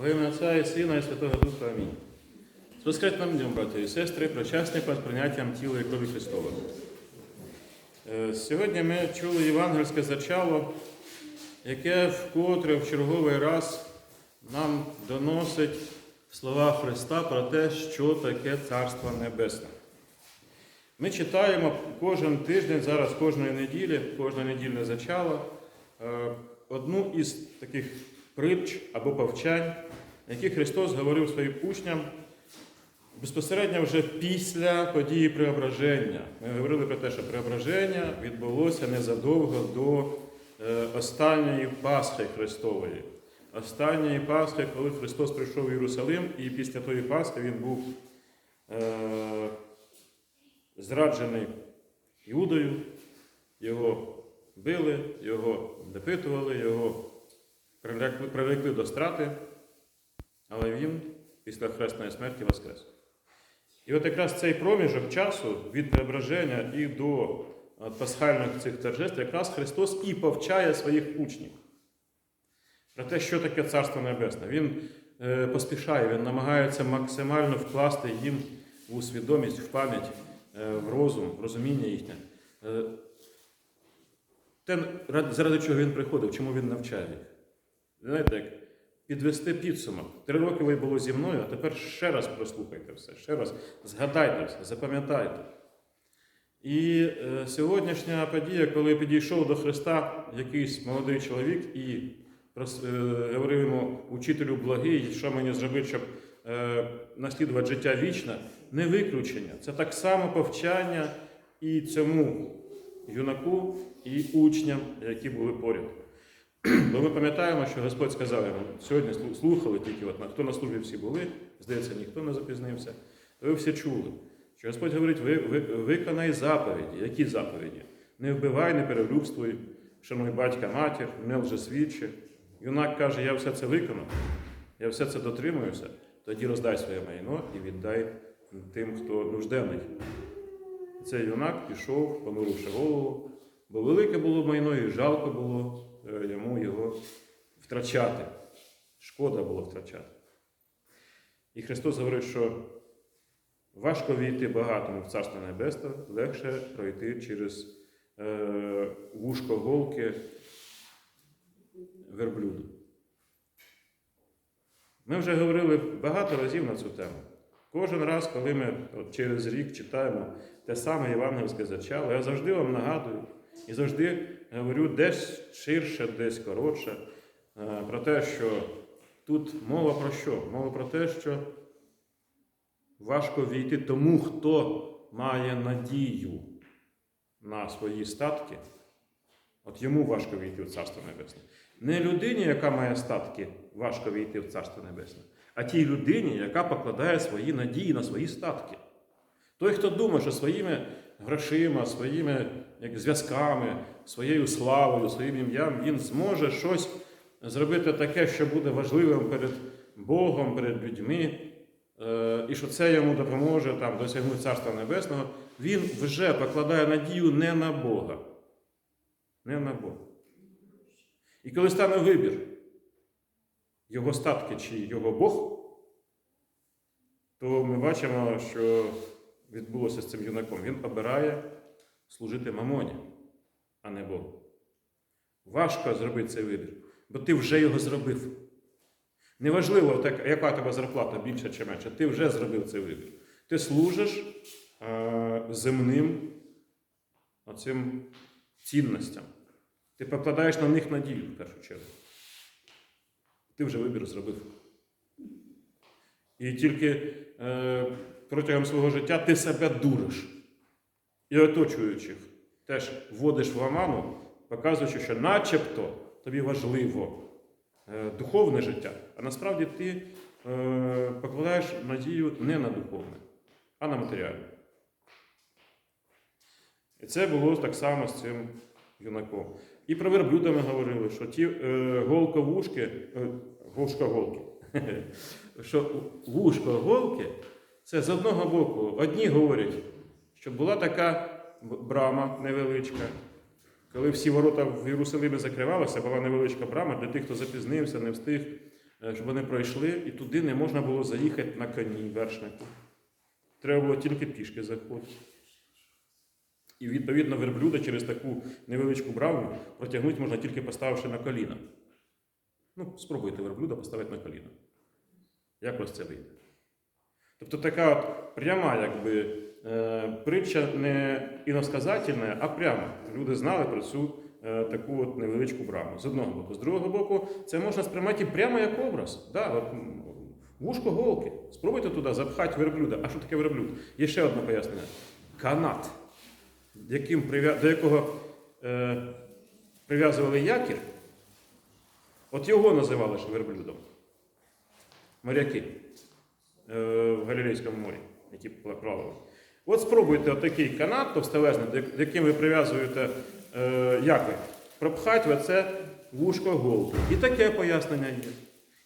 Во ім'я Отця і Сина і Святого Духа Амінь. З воскресним днем, браті і сестри, причасні перед прийняттям тіла і крові Христова. Е, Сьогодні ми чули євангельське зачало, яке вкотре в черговий раз нам доносить слова Христа про те, що таке Царство Небесне. Ми читаємо кожен тиждень, зараз кожної неділі, кожне недільне зачало, е, одну із таких притч або повчань, які Христос говорив своїм учням безпосередньо вже після події преображення. Ми говорили про те, що преображення відбулося незадовго до е, останньої Пасхи Христової. Останньої Пасхи, коли Христос прийшов в Єрусалим, і після тої Пасхи він був е, зраджений Іудою, його били, його допитували, його прирекли, до страти, але він після хресної смерті воскрес. І от якраз цей проміжок часу від преображення і до е, пасхальних цих торжеств, якраз Христос і повчає своїх учнів про те, що таке Царство Небесне. Він е, поспішає, він намагається максимально вкласти їм у свідомість, в пам'ять, е, в розум, в розуміння їхнє. Те, заради чого він приходив, чому він навчає їх. Знаєте, як підвести підсумок. Три роки ви було зі мною, а тепер ще раз прослухайте все, ще раз згадайте все, запам'ятайте. І е, сьогоднішня подія, коли підійшов до Христа якийсь молодий чоловік і е, говорив йому, учителю благий, що мені зробити, щоб е, наслідувати життя вічне, не виключення. Це так само повчання і цьому юнаку, і учням, які були поряд. Бо ми пам'ятаємо, що Господь сказав йому, сьогодні слухали тільки, от, хто на службі всі були, здається, ніхто не запізнився. То ви всі чули, що Господь говорить, ви, ви, виконай заповіді. Які заповіді? Не вбивай, не перелюбствуй, шануй батька, матір, не лжесвідчи. Юнак каже, я все це виконав, я все це дотримуюся, тоді роздай своє майно і віддай тим, хто нужденний. Цей юнак пішов, понуривши голову, бо велике було майно і жалко було йому його втрачати. Шкода було втрачати. І Христос говорить, що важко війти багатому в Царство Небесне, легше пройти через е, вушко голки верблюду. Ми вже говорили багато разів на цю тему. Кожен раз, коли ми от через рік читаємо те саме євангельське зачало, я завжди вам нагадую і завжди говорю десь ширше, десь коротше, е, про те, що тут мова про що? Мова про те, що важко війти тому, хто має надію на свої статки. От йому важко війти в Царство Небесне. Не людині, яка має статки, важко війти в Царство Небесне, а тій людині, яка покладає свої надії на свої статки. Той, хто думає, що своїми грошима, своїми як, зв'язками, своєю славою, своїм ім'ям він зможе щось зробити таке, що буде важливим перед Богом, перед людьми, е, і що це йому допоможе там, досягнути Царства Небесного, він вже покладає надію не на Бога. Не на Бога. І коли стане вибір, його статки чи його Бог, то ми бачимо, що відбулося з цим юнаком. Він обирає служити мамоні, а не Богу. Важко зробити цей вибір, бо ти вже його зробив. Неважливо, яка тебе зарплата більша чи менша, ти вже зробив цей вибір. Ти служиш е, земним оцим цінностям. Ти покладаєш на них надію в першу чергу. Ти вже вибір зробив. І тільки е, протягом свого життя ти себе дуриш. І оточуючих теж вводиш в оману, показуючи, що начебто тобі важливо е, духовне життя, а насправді ти е, покладаєш надію не на духовне, а на матеріальне. І це було так само з цим юнаком. І про верблюда ми говорили, що ті е, голковушки, е, вушко-голки, що вушко-голки, це з одного боку, одні говорять, що була така брама невеличка, коли всі ворота в Єрусалимі закривалися, була невеличка брама для тих, хто запізнився, не встиг. е, щоб вони пройшли, і туди не можна було заїхати на коні вершнику. Треба було тільки пішки заходити. І відповідно верблюда через таку невеличку браму протягнути можна тільки поставивши на коліна. Ну, спробуйте верблюда поставити на коліна. Як вас це вийде? Тобто така от пряма, якби, е, притча не іносказательна, а пряма. Люди знали про цю е, таку от невеличку браму. З одного боку. З другого боку, це можна сприймати прямо як образ. Да, от, вушко голки. Спробуйте туди запхати верблюда. А що таке верблюд? Є ще одне пояснення. Канат, яким до якого е, прив'язували якір, от його називали ж верблюдом. Моряки в Галілейському морі, які плавали. От спробуйте отакий канат товстелезний, до яким ви прив'язуєте е, якір, пропхати в оце вушко голки. І таке пояснення є.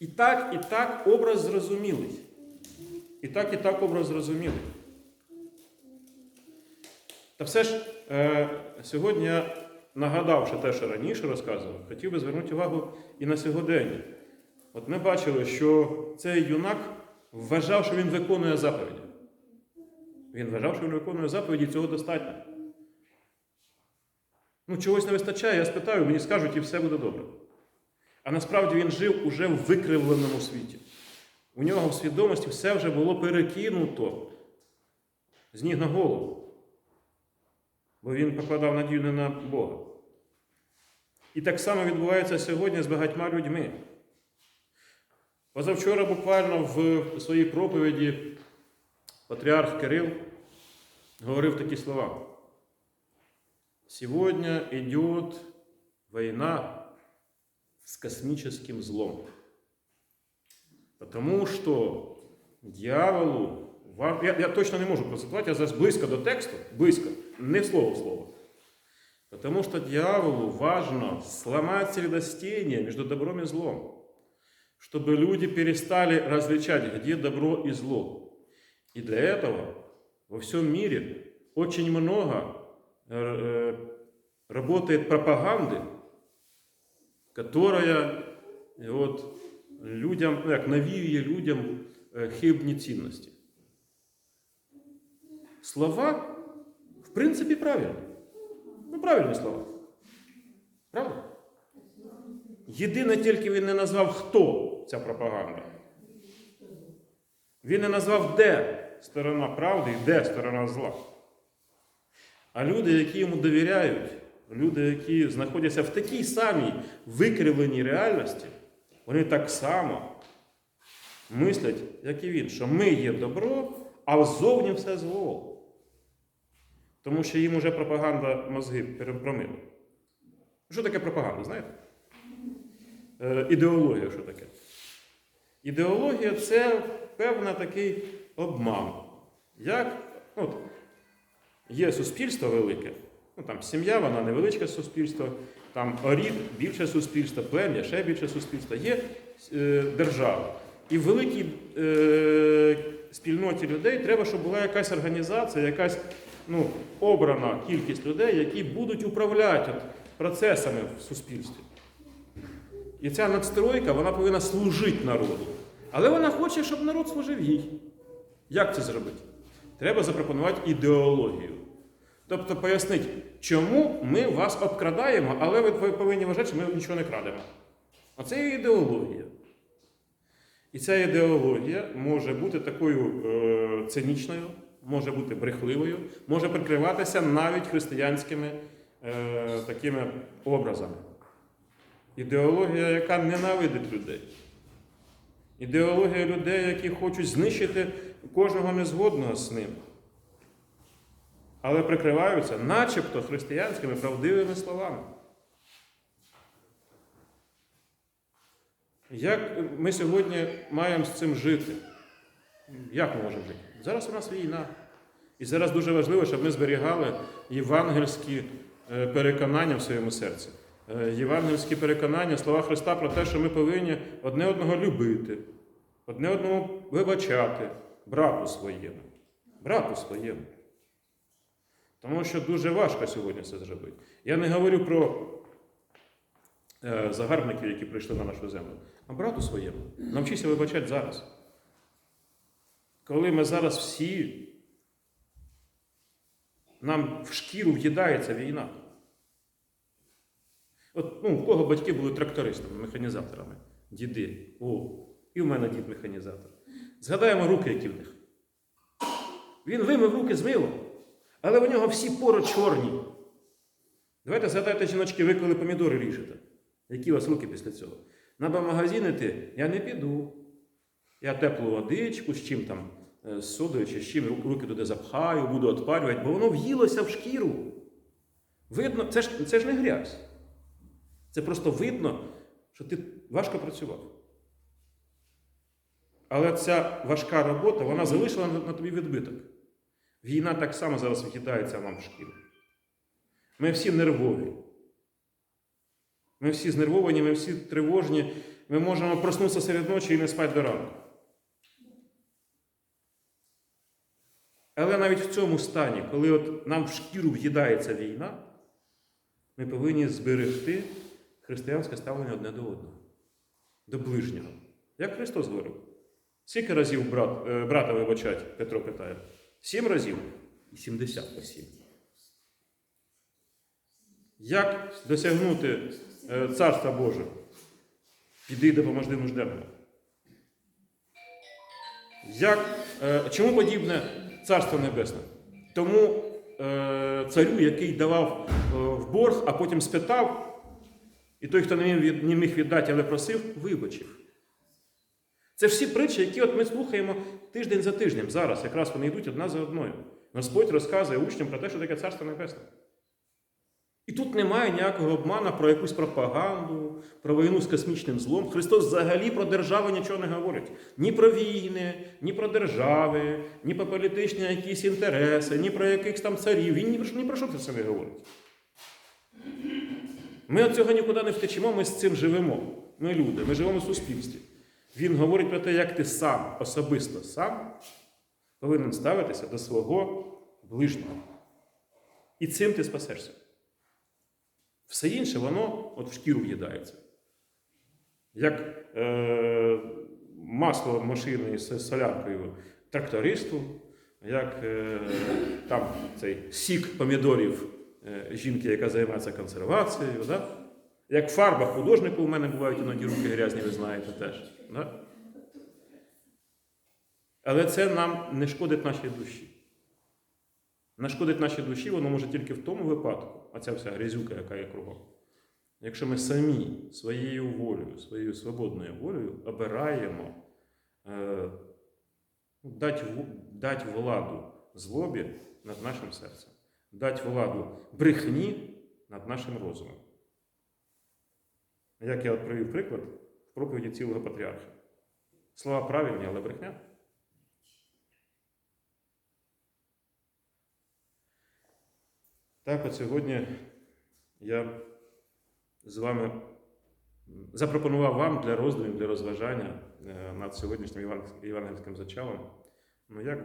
І так, і так образ зрозумілий. І так, і так образ зрозумілий. Та все ж, е, сьогодні я, нагадавши те, що раніше розказував, хотів би звернути увагу і на сьогодення. От ми бачили, що цей юнак вважав, що він виконує заповіді. Він вважав, що він виконує заповіді, і цього достатньо. Ну, чогось не вистачає, я спитаю, мені скажуть, і все буде добре. А насправді він жив уже в викривленому світі. У нього в свідомості все вже було перекинуто з ніг на голову. Бо він покладав надію не на Бога. І так само відбувається сьогодні з багатьма людьми. Позавчора буквально в своїй проповіді патріарх Кирил говорив такі слова. Сегодня идет война с космическим злом. Потому что дьяволу... ва- Я, я точно не можу процитувати, я зараз близько до тексту, близько, не слово в слово. Потому что дьяволу важно сломать средостение между добром и злом, чтобы люди перестали различать, где добро и зло. И для этого во всем мире очень много э, работает пропаганды, которая э, вот, людям, ну, як навіює людям е, хибні цінності. Слова, в принципі, правильні. Ну, правильні слова. Правда? Єдине тільки він не назвав, хто ця пропаганда. Він не назвав, де сторона правди і де сторона зла. А люди, які йому довіряють, люди, які знаходяться в такій самій викривленій реальності, вони так само мислять, як і він, що ми є добро, а ззовні все зло. Тому що їм уже пропаганда мозги промила. Що таке пропаганда, знаєте? Е, ідеологія, що таке? Ідеологія це певний такий обман. Як от, є суспільство велике, ну там сім'я, вона невеличке суспільство, там орід більше суспільство, плем'я, ще більше суспільство, є е, держава. І в великій е, спільноті людей треба, щоб була якась організація, якась ну, обрана кількість людей, які будуть управляти процесами в суспільстві. І ця надстройка вона повинна служити народу. Але вона хоче, щоб народ служив їй. Як це зробити? Треба запропонувати ідеологію. Тобто пояснити, чому ми вас обкрадаємо, але ви повинні вважати, що ми нічого не крадемо. Оце є ідеологія. І ця ідеологія може бути такою е, цинічною, може бути брехливою, може прикриватися навіть християнськими е, такими образами. Ідеологія, яка ненавидить людей. Ідеологія людей, які хочуть знищити кожного незгодного з ним. Але прикриваються начебто християнськими правдивими словами. Як ми сьогодні маємо з цим жити? Як ми можемо жити? Зараз у нас війна. І зараз дуже важливо, щоб ми зберігали євангельські е, переконання в своєму серці. Е, Євангельські переконання, слова Христа про те, що ми повинні одне одного любити, одне одному вибачати, брату своєму. Брату своєму. Тому що дуже важко сьогодні це зробити. Я не говорю про е, загарбників, які прийшли на нашу землю, а брату своєму. Навчися вибачати зараз. Коли ми зараз всі, нам в шкіру в'їдається війна. От, ну, у кого батьки були трактористами, механізаторами, діди. О, і в мене дід механізатор. Згадаємо руки, які в них. Він вимив руки з милом, але у нього всі пори чорні. Давайте згадайте, жіночки, ви коли помідори ріжете. Які у вас руки після цього? На магазин іти я не піду. Я теплу водичку з чим там, е, з содою чи з чим руки туди запхаю, буду отпарювати, бо воно в'їлося в шкіру. Видно, це ж, це ж не грязь. Це просто видно, що ти важко працював. Але ця важка робота, вона залишила на, тобі відбиток. Війна так само зараз вкидається нам в шкіру. Ми всі нервові. Ми всі знервовані, ми всі тривожні. Ми можемо проснутися серед ночі і не спати до ранку. Але навіть в цьому стані, коли от нам в шкіру в'їдається війна, ми повинні зберегти християнське ставлення одне до одного, до ближнього. Як Христос говорив? Скільки разів брат, е, брата вибачать, Петро питає? Сім разів і сімдесят сім. Як досягнути е, Царства Божого? Піди допоможди нужденному. Як, е, чому подібне Царство Небесне? Тому царю, який давав в борг, а потім спитав, і той, хто не міг, віддати, але просив, вибачив. Це всі притчі, які от ми слухаємо тиждень за тижнем. Зараз якраз вони йдуть одна за одною. Господь розказує учням про те, що таке Царство Небесне. І тут немає ніякого обману про якусь пропаганду, про війну з космічним злом. Христос взагалі про державу нічого не говорить. Ні про війни, ні про держави, ні про політичні якісь інтереси, ні про якихось там царів. Він ні про що, це не говорить. Ми від цього нікуди не втечемо, ми з цим живемо. Ми люди, ми живемо в суспільстві. Він говорить про те, як ти сам, особисто сам, повинен ставитися до свого ближнього. І цим ти спасешся. Все інше, воно от в шкіру в'їдається. Як е, масло машини з соляркою трактористу, як е, там цей сік помідорів жінки, яка займається консервацією, да? як фарба художнику, у мене бувають іноді руки грязні, ви знаєте теж. Да? Але це нам не шкодить нашій душі. Нашкодить нашій душі, воно може тільки в тому випадку, а ця вся грязюка, яка є кругом. Якщо ми самі своєю волею, своєю свободною волею обираємо е, дати, дати владу злобі над нашим серцем, дати владу брехні над нашим розумом. Як я привів приклад в проповіді цілого патріарха. Слова правильні, але брехня. Так, от сьогодні я з вами запропонував вам для роздумів, для розважання е, над сьогоднішнім єван- євангельським зачалом. Ну, як,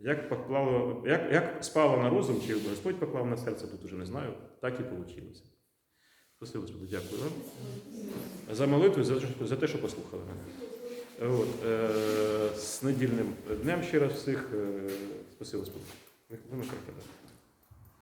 як, поклало, як, як спало на розум, чи Господь поклав на серце, тут уже не знаю, так і вийшло. Спасибо, Господи, дякую вам. За молитву, за, за те, що послухали мене. От, е, з недільним днем ще раз всіх. Е, спасибо, Господи.